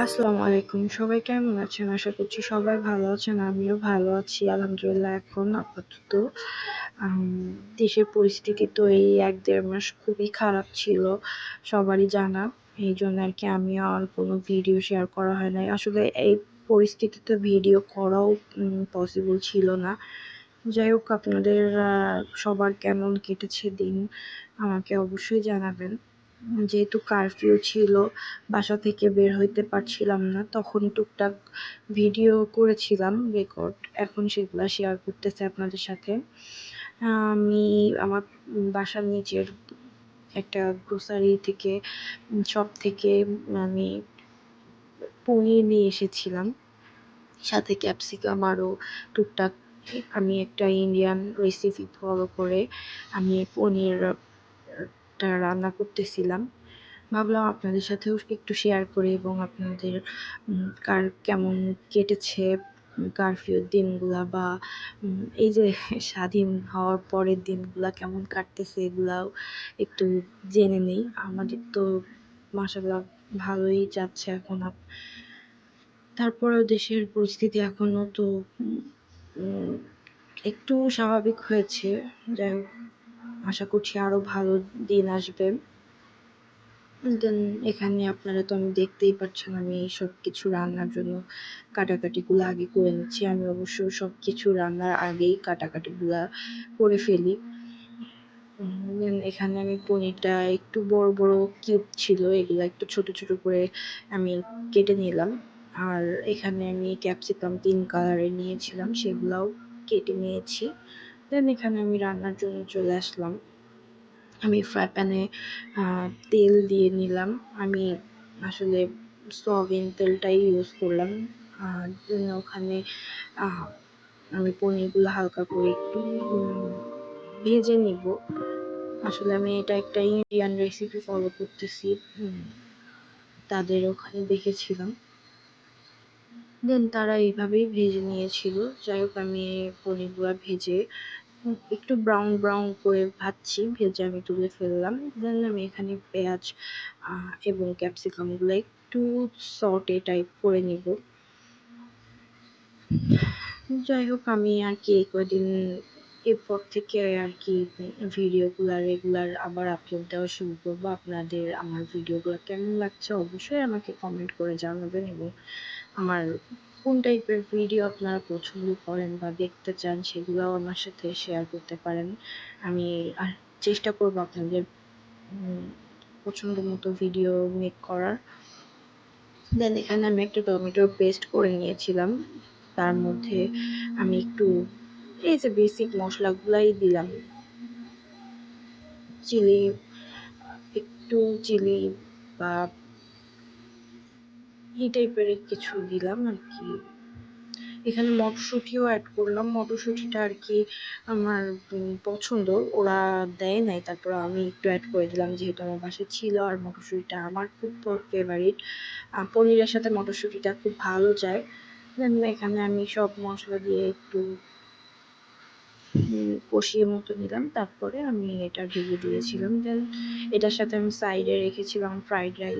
আসসালামু আলাইকুম সবাই কেমন আছেন? আশা করছি সবাই ভালো আছেন, আমিও ভালো আছি, আলহামদুলিল্লাহ, এখন আপাতত দেশের পরিস্থিতি তো এই এক দেড় মাস খুবই খারাপ ছিল, সবারই জানা, এই জন্য আর কি আমিও আর কোনো ভিডিও শেয়ার করা হয় নাই। আসলে এই পরিস্থিতিতে ভিডিও করাও পসিবল ছিল না। যাই হোক, আপনাদের সবার কেমন কেটেছে দিন, আমাকে অবশ্যই জানাবেন। যেহেতু কারফিউ ছিল, বাসা থেকে বের হইতে পারছিলাম না, তখন টুকটাক ভিডিও করেছিলাম রেকর্ড এখন সেগুলো শেয়ার করতেছে আপনাদের সাথে। আমি আমার বাসার নিচের একটা গ্রোসারি থেকে সব থেকে আমি পনির নিয়ে এসেছিলাম। সাথে ক্যাপসিকাম আরও টুকটাক, আমি একটা ইন্ডিয়ান রেসিপি ফলো করে আমি পনির টা রান্না করতেছিলাম। ভাবলাম আপনাদের সাথেও একটু শেয়ার করি এবং আপনাদের কার কেমন কেটেছে কারফিউর দিনগুলা বা এই যে স্বাধীন হওয়ার পরের দিনগুলা কেমন কাটতেছে এগুলাও একটু জেনে নিই। আমাদের তো মাসাল্লাহ ভালোই যাচ্ছে এখন তারপরেও দেশের পরিস্থিতি এখনও তো একটু স্বাভাবিক হয়েছে। যাই হোক। আশা করছি আরও ভালো দিন আসবে। দেন এখানে আপনারা তো আমি দেখতেই পাচ্ছেন আমি সব কিছু রান্নার জন্য কাটাকাটিগুলো আগে করে নিচ্ছি। আমি অবশ্য সব কিছু রান্নার আগেই কাটাকাটিগুলো করে ফেলি। দেন এখানে আমি পনিরটা একটু বড় বড় কিউব ছিল, এগুলো একটু ছোট ছোট করে আমি কেটে নিলাম। আর এখানে আমি ক্যাপসিকাম তিন কালারের নিয়েছিলাম, সেগুলাও কেটে নিয়েছি। দেন এখানে আমি রান্নার জন্য চলে আসলাম। আমি ফ্রাই প্যানে তেল দিয়ে নিলাম। আমি আসলে সয়াবিন তেলটাই ইউজ করলাম। ওখানে আমি পনিরগুলো হালকা করে একটু ভেজে নিব। আসলে আমি এটা একটা ইন্ডিয়ান রেসিপি ফলো করতেছি। তাদের ওখানে দেখেছিলাম। দেন তারা এইভাবেই ভেজে নিয়েছিল। যাই হোক, আমি পনিরগুলো ভেজে একটু ব্রাউন ব্রাউন করে ভাজছি, ভেজে আমি তুলে ফেললাম। দেন আমি এখানে পেঁয়াজ এবং ক্যাপসিকামগুলো একটু সটে টাইপ করে নিব। যাই হোক, আমি আর কি কদিন এরপর থেকে আর কি ভিডিওগুলো রেগুলার আবার আপলোড দেওয়া শুরু করব। আপনাদের আমার ভিডিওগুলো কেমন লাগছে অবশ্যই আমাকে কমেন্ট করে জানাবেন এবং আমার কোন টাইপের ভিডিও আপনারা পছন্দ করেন বা দেখতে চান, সেগুলোও আমার সাথে শেয়ার করতে পারেন। আমি আর চেষ্টা করব আপনাদের পছন্দ মতো ভিডিও মেক করার। দেন এখানে আমি একটা টমেটো পেস্ট করে নিয়েছিলাম। তার মধ্যে আমি একটু, এই যে বেসিক মশলাগুলাই দিলাম। চিলি, একটু চিলি বা এই টাইপের কিছু দিলাম আর কি। এখানে মটরশুঁটিও অ্যাড করলাম। মটরশুঁটিটা আর কি আমার পছন্দ। ওরা দেয় নাই, তারপর আমি একটু অ্যাড করে দিলাম যেহেতু আমার বাসায় ছিল আর মটরশুঁটিটা আমার খুব ফেভারিট পনিরের সাথে মটরশুঁটিটা খুব ভালো যায়। দেন এখানে আমি সব মশলা দিয়ে একটু কষিয়ে মতো নিলাম। তারপরে আমি এটা ঢেলে দিয়েছিলাম। দেন এটার সাথে আমি সাইডে রেখেছিলাম ফ্রাইড রাইস